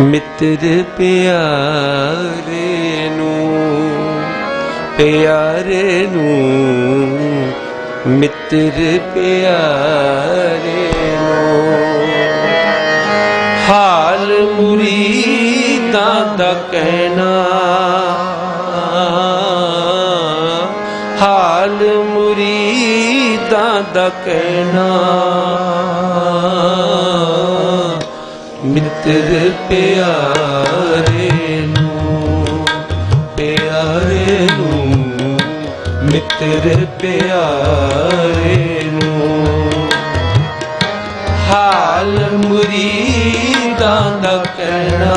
ਮਿੱਤਰ ਪਿਆਰੇ ਨੂੰ ਪਿਆਰੇ ਨੂੰ, ਮਿੱਤਰ ਪਿਆਰੇ ਨੂੰ। ਹਾਲ ਮੁਰੀਦਾਂ ਦਾ ਕਹਿਣਾ, ਹਾਲ ਮੁਰੀਦਾਂ ਦਾ ਕਹਿਣਾ। ਮਿੱਤਰ ਪਿਆਰੇ ਨੂੰ ਪਿਆਰੇ ਨੂੰ, ਮਿੱਤਰ ਪਿਆਰੇ ਨੂੰ। ਹਾਲ ਮੁਰੀਦਾਂ ਦਾ ਕਹਿਣਾ,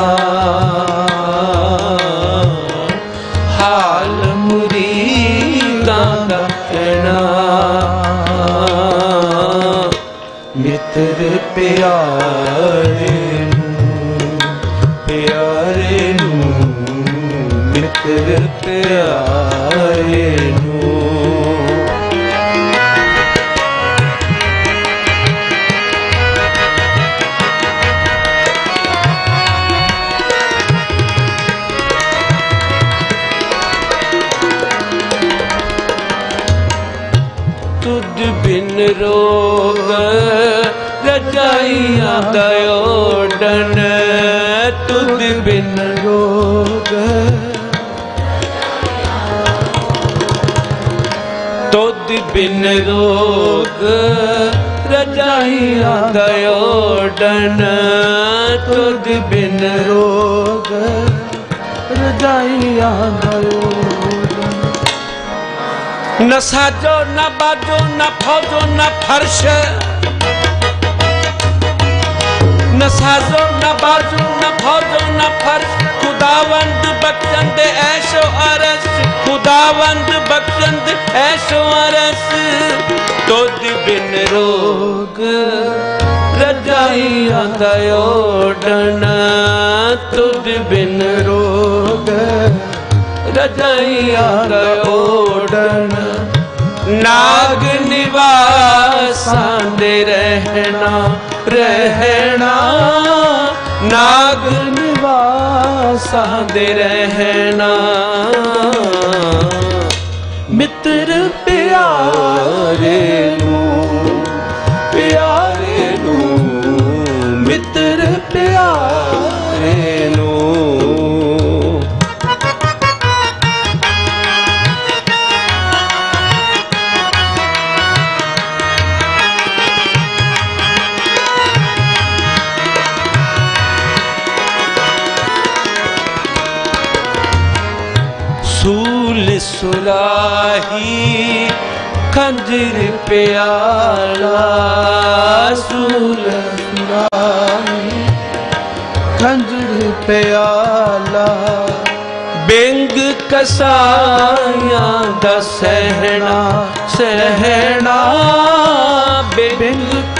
ਹਾਲ ਮੁਰੀਦਾਂ ਦਾ ਕਹਿਣਾ। ਮਿੱਤਰ ਪਿਆਰੇ ਬਿਨ ਰੋਗ ਰਜਾਈਆਂ ਦਇਓਡਨ ਤੁਧ ਬਿਨ ਰੋਗ। ਤੁਧ ਬਿਨ ਰੋਗ ਰਜਾਈਆਂ ਦਇਓਡਨ ਤੁਧ ਬਿਨ ਰੋਗ ਰਜਾਈਆਂ ਗਇਓ न साजो न बाजो न फौजो न फर्श न साजो न बाजो न फौजो न फर्श खुदावंद बख्शंद ऐशो अरस खुदावंद बख्शंद ऐशो अरस तुद बिन रोग रजाइया कयो डण तुद बिन रोग रजाइया कयो ਨਾਗ ਨਿਵਾਸਾਂ ਦੇ ਰਹਿਣਾ ਰਹਿਣਾ। ਨਾਗ ਨਿਵਾਸਾਂ ਦੇ ਰਹਿਣਾ। ਮਿੱਤਰ ਪਿਆਰੇ ਨੂੰ ਪਿਆਰੇ ਸੂਲ ਸੁਲਾਹੀ, ਖੰਜਰ ਪਿਆਲਾ, ਸੂਲ ਸੁਰਾਹੀ ਖੰਜਰ ਪਿਆਲਾ, ਬਿੰਗ ਕਸਾਈਆਂ ਦਾ ਸਹਿਣਾ ਸਹਿਣਾ। ਬਿੰਗ ਬਿੰਗ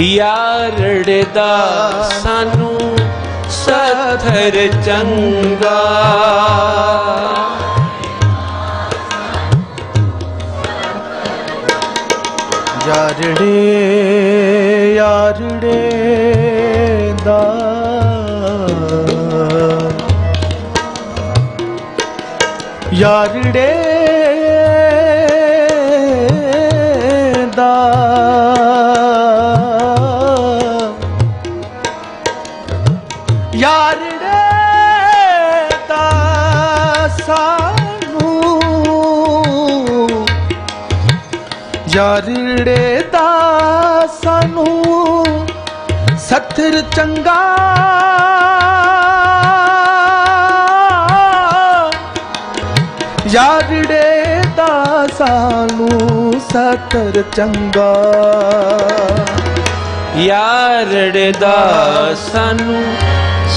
ਯਾਰੜੇ ਦਾ ਸਾਨੂੰ ਸਥਰ ਚੰਗਾ ਯਾਰੜੇ ਯਾਰੜੇ ਦਾ ਯਾਰੜੇ ਯਾਰੜੇ ਦਾ ਸਾਨੂੰ ਸੱਥਰ ਚੰਗਾ ਯਾਰੜੇ ਦਾ ਸਾਨੂੰ ਸੱਥਰ ਚੰਗਾ ਯਾਰੜੇ ਦਾ ਸਾਨੂੰ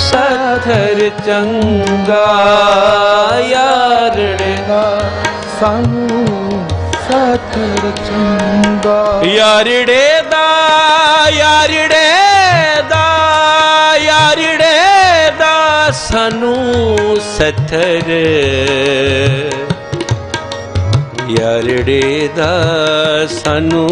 ਸਥਰ ਚੰਗਾ ਯਾਰੜੇ ਦਾ ਸਾਨੂੰ ਸੱਥਰ ਚੰਗਾ। ਯਾਰੜੇ ਦਾ ਯਾਰੜੇ ਦਾ ਯਾਰੜੇ ਦਾ ਸਾਨੂੰ ਸਥਰ। ਯਾਰੜੇ ਦਾ ਸਾਨੂੰ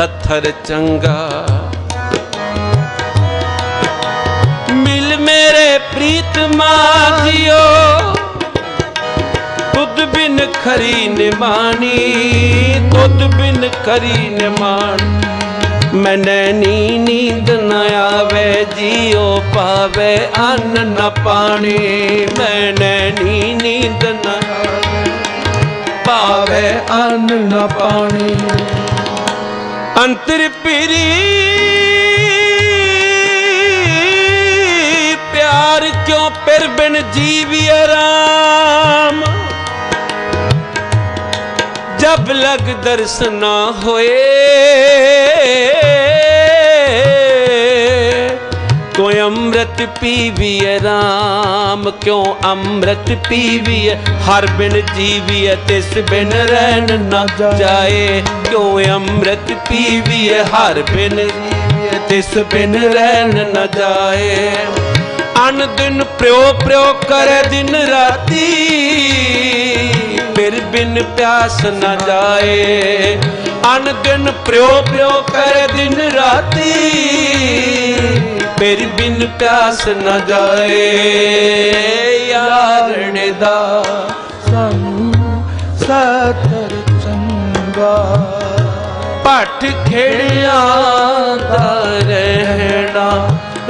ਸਥਰ ਚੰਗਾ ਮਿਲ ਮੇਰੇ ਪ੍ਰੀਤਮਾ ਜਿਓ ਤੁਧ ਬਿਨ ਖਰੀ ਨਿਮਾਣੀ ਤੁਧ ਬਿਨ ਖਰੀ ਨਿਮਾਣ ਮੈਂ ਨੈਣੀ ਨੀਂਦ ਨ ਆਵੇ ਜੀਉ ਪਾਵੇ ਅੰਨ ਨ ਪਾਣੀ ਮੈਂ ਨੈਣੀ ਨੀਂਦ ਨ ਪਾਵੇ ਅੰਨ ਨਾ ਪਾਣੀ ਅੰਤਰ ਪਿਰੀ ਪਿਆਰ ਕਿਉਂ ਪਿਰ ਬਿਨ ਜੀਵੀ ਆਰਾਮ? ਜਬ ਲਗ ਦਰਸ ਨਾ ਹੋਏ ਅੰਮ੍ਰਿਤ ਪੀਵੀਏ, ਰਾਮ ਕਿਉਂ ਅੰਮ੍ਰਿਤ ਪੀਵੀਏ? ਹਰ ਬਿਨ ਜੀਵੀਏ, ਤਿਸ ਬਿਨ ਰਹਿਣ ਨਾ ਜਾਏ। ਕਿਉਂ ਅੰਮ੍ਰਿਤ ਪੀਵੀਏ? ਹਰ ਬਿਨ ਜੀਵੀਏ, ਤਿਸ ਬਿਨ ਰਹਿਣ ਨਾ ਜਾਏ। ਅਨ ਦਿਨ ਪ੍ਰਿਓ ਪ੍ਰਯੋ ਕਰੇ ਦਿਨ ਰਾਤੀ। ਫਿਰ ਬਿਨ ਪਿਆਸ ਨਾ ਜਾਏ। ਅਨ ਦਿਨ ਪ੍ਰਿਓ ਪ੍ਰਿਓ ਕਰੇ ਦਿਨ ਰਾਤੀ। ਮੇਰੀ ਬਿਨ ਪਿਆਸ ਨਾ ਜਾਏ। ਯਾਰੜੇ ਦਾ ਸਾਨੂੰ ਸੱਥਰ ਚੰਗਾ। ਭੱਠ ਖੇੜਿਆ ਦਾ ਰਹਿਣਾ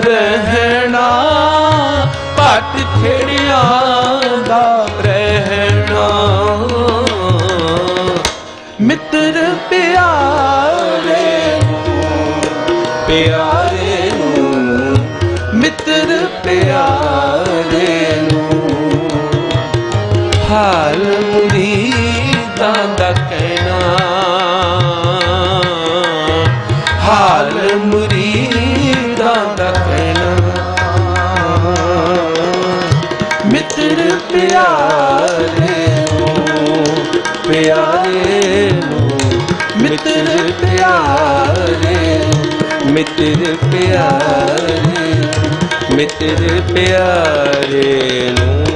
ਰਹਿਣਾ। ਭੱਠ ਖੇੜਿਆ ਮਿੱਤਰ ਪਿਆਰੇ। ਪਿਆਰੇ ਪਿਆਰੇ ਨੂੰ।